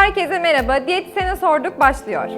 Herkese merhaba. Diyetisyene sorduk başlıyor.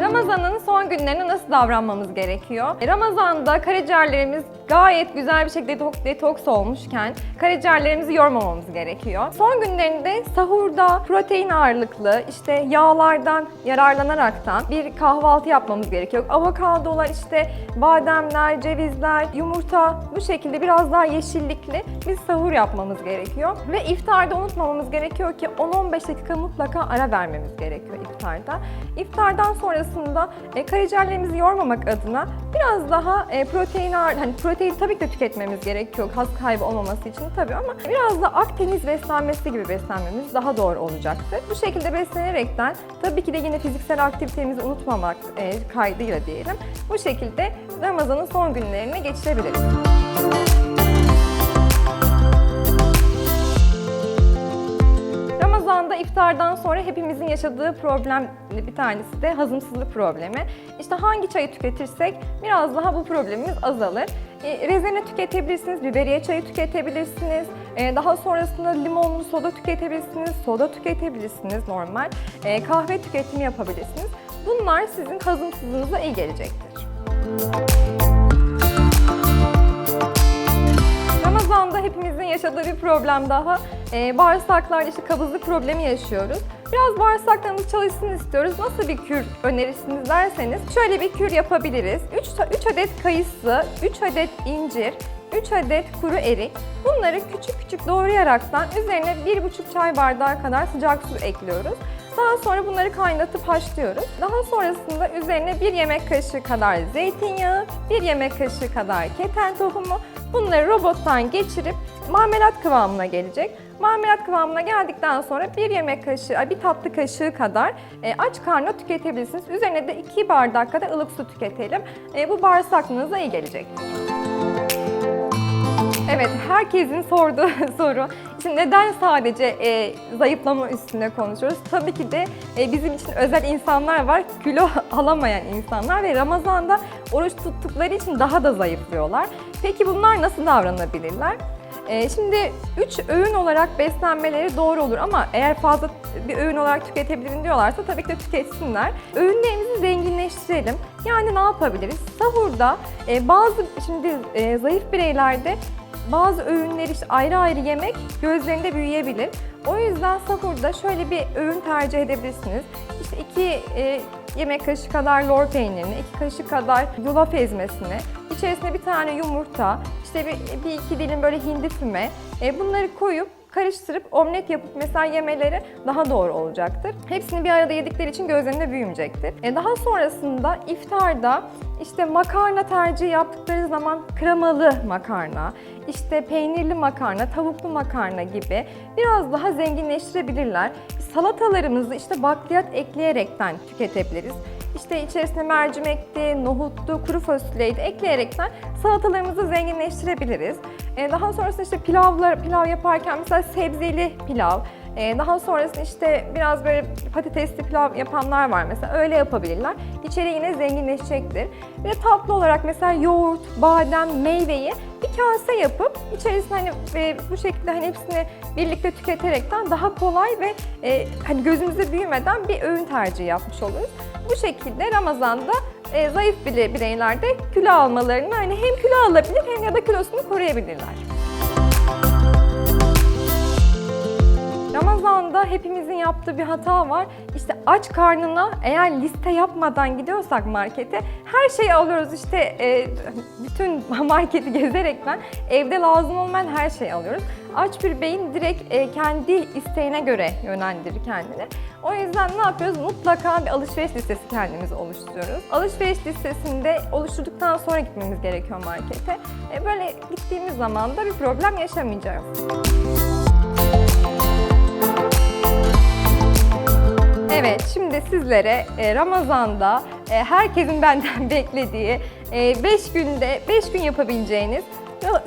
Ramazan'ın son günlerinde nasıl davranmamız gerekiyor? Ramazan'da karaciğerlerimiz gayet güzel bir şekilde detok- detoks olmuşken karaciğerlerimizi yormamamız gerekiyor. Son günlerinde sahurda protein ağırlıklı işte yağlardan yararlanaraktan bir kahvaltı yapmamız gerekiyor. Avokadolar işte bademler, cevizler, yumurta bu şekilde biraz daha yeşillikli bir sahur yapmamız gerekiyor. Ve iftarda unutmamamız gerekiyor ki 10-15 dakika mutlaka ara vermemiz gerekiyor iftarda. İftardan sonrasında e, karaciğerlerimizi yormamak adına biraz daha e, protein ağır, hani protein tabii ki de tüketmemiz gerekiyor kas kaybı olmaması için tabii ama biraz da Akdeniz beslenmesi gibi beslenmemiz daha doğru olacaktır. Bu şekilde beslenerekten tabii ki de yine fiziksel aktivitemizi unutmamak e, kaydıyla diyelim. Bu şekilde Ramazan'ın son günlerine geçirebiliriz. Ramazan'da iftardan sonra hepimizin yaşadığı problem bir tanesi de hazımsızlık problemi. İşte hangi çayı tüketirsek biraz daha bu problemimiz azalır. E, rezene tüketebilirsiniz, biberiye çayı tüketebilirsiniz. E, daha sonrasında limonlu soda tüketebilirsiniz, soda tüketebilirsiniz normal. E, kahve tüketimi yapabilirsiniz. Bunlar sizin hazımsızlığınıza iyi gelecektir. Ramazan'da hepimizin yaşadığı bir problem daha. Ee, bağırsaklarda işte kabızlık problemi yaşıyoruz. Biraz bağırsaklarımız çalışsın istiyoruz. Nasıl bir kür önerirsiniz derseniz şöyle bir kür yapabiliriz. 3, 3 adet kayısı, 3 adet incir, 3 adet kuru erik. Bunları küçük küçük doğrayaraktan üzerine 1,5 çay bardağı kadar sıcak su ekliyoruz. Daha sonra bunları kaynatıp haşlıyoruz. Daha sonrasında üzerine 1 yemek kaşığı kadar zeytinyağı, 1 yemek kaşığı kadar keten tohumu, Bunları robottan geçirip marmelat kıvamına gelecek. Marmelat kıvamına geldikten sonra bir yemek kaşığı, bir tatlı kaşığı kadar e, aç karnına tüketebilirsiniz. Üzerine de 2 bardak kadar ılık su tüketelim. E, bu bağırsaklığınıza iyi gelecektir. Evet, herkesin sorduğu soru. Şimdi neden sadece e, zayıflama üstüne konuşuyoruz? Tabii ki de e, bizim için özel insanlar var, kilo alamayan insanlar ve Ramazan'da oruç tuttukları için daha da zayıflıyorlar. Peki bunlar nasıl davranabilirler? E, şimdi 3 öğün olarak beslenmeleri doğru olur ama eğer fazla bir öğün olarak tüketebilirim diyorlarsa tabii ki de tüketsinler. Öğünlerimizi zenginleştirelim. Yani ne yapabiliriz? Sahurda e, bazı şimdi e, zayıf bireylerde bazı öğünleri işte ayrı ayrı yemek gözlerinde büyüyebilir. O yüzden sahurda şöyle bir öğün tercih edebilirsiniz. İşte iki e, yemek kaşığı kadar lor peynirini, iki kaşık kadar yulaf ezmesini, içerisine bir tane yumurta, işte bir, bir iki dilim böyle hindi füme, e, bunları koyup karıştırıp omlet yapıp mesela yemeleri daha doğru olacaktır. Hepsini bir arada yedikleri için gözlerinde büyümeyecektir. E daha sonrasında iftarda işte makarna tercih yaptıkları zaman kremalı makarna, işte peynirli makarna, tavuklu makarna gibi biraz daha zenginleştirebilirler. Salatalarımızı işte bakliyat ekleyerekten tüketebiliriz. İşte içerisine mercimekti, nohuttu, kuru fasulyeydi ekleyerekten salatalarımızı zenginleştirebiliriz. Ee, daha sonrasında işte pilavlar, pilav yaparken mesela sebzeli pilav, ee, daha sonrasında işte biraz böyle patatesli pilav yapanlar var mesela öyle yapabilirler. İçeri yine zenginleşecektir. Bir de tatlı olarak mesela yoğurt, badem, meyveyi bir kase yapıp içerisine hani e, bu şekilde hani hepsini birlikte tüketerekten daha kolay ve e, hani gözümüze büyümeden bir öğün tercihi yapmış oluruz. Bu şekilde Ramazan'da e, zayıf bile bireylerde kilo almalarını hani hem kilo alabilir hem ya da kilosunu koruyabilirler. Ramazan'da hepimizin yaptığı bir hata var. İşte aç karnına eğer liste yapmadan gidiyorsak markete her şeyi alıyoruz. İşte e, bütün marketi gezerekten evde lazım olmayan her şeyi alıyoruz. Aç bir beyin direkt e, kendi isteğine göre yönlendirir kendini. O yüzden ne yapıyoruz? Mutlaka bir alışveriş listesi kendimiz oluşturuyoruz. Alışveriş listesinde oluşturduktan sonra gitmemiz gerekiyor markete. E, böyle gittiğimiz zaman da bir problem yaşamayacağız. Şimdi sizlere e, Ramazan'da e, herkesin benden beklediği 5 günde 5 gün yapabileceğiniz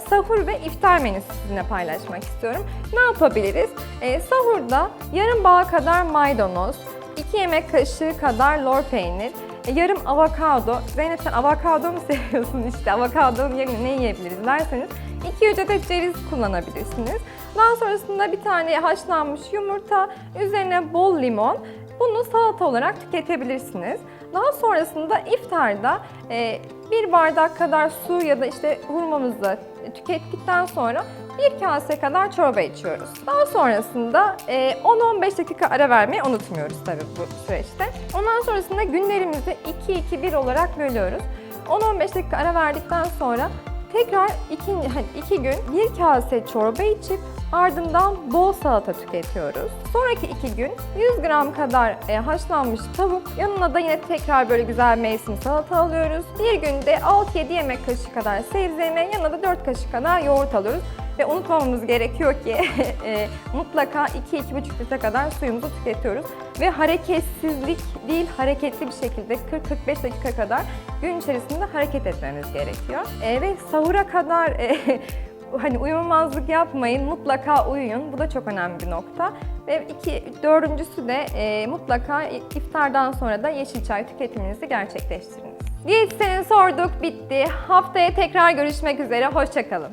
sahur ve iftar menüsü sizinle paylaşmak istiyorum. Ne yapabiliriz? E, sahurda yarım bağ kadar maydanoz, 2 yemek kaşığı kadar lor peynir, e, yarım avokado. Zeynep sen avokado mu seviyorsun işte? Avokadonun yerine ne yiyebiliriz derseniz 2 adet ceviz kullanabilirsiniz. Daha sonrasında bir tane haşlanmış yumurta, üzerine bol limon. Bunu salata olarak tüketebilirsiniz. Daha sonrasında iftarda e, bir bardak kadar su ya da işte hurmamızı tükettikten sonra bir kase kadar çorba içiyoruz. Daha sonrasında e, 10-15 dakika ara vermeyi unutmuyoruz tabii bu süreçte. Ondan sonrasında günlerimizi 2-2-1 olarak bölüyoruz. 10-15 dakika ara verdikten sonra tekrar iki, hani iki gün bir kase çorba içip ardından bol salata tüketiyoruz. Sonraki iki gün 100 gram kadar e, haşlanmış tavuk, yanına da yine tekrar böyle güzel mevsim salata alıyoruz. Bir günde 6-7 yemek kaşığı kadar sebze yemeği, yanına da 4 kaşık kadar yoğurt alıyoruz. Ve unutmamamız gerekiyor ki e, mutlaka 2-2,5 litre kadar suyumuzu tüketiyoruz. Ve hareketsizlik değil, hareketli bir şekilde 40-45 dakika kadar gün içerisinde hareket etmemiz gerekiyor. E, ve sahura kadar e, hani uyumamazlık yapmayın, mutlaka uyuyun. Bu da çok önemli bir nokta. Ve iki, dördüncüsü de e, mutlaka iftardan sonra da yeşil çay tüketiminizi gerçekleştiriniz. Diyetisyenin sorduk, bitti. Haftaya tekrar görüşmek üzere, hoşçakalın.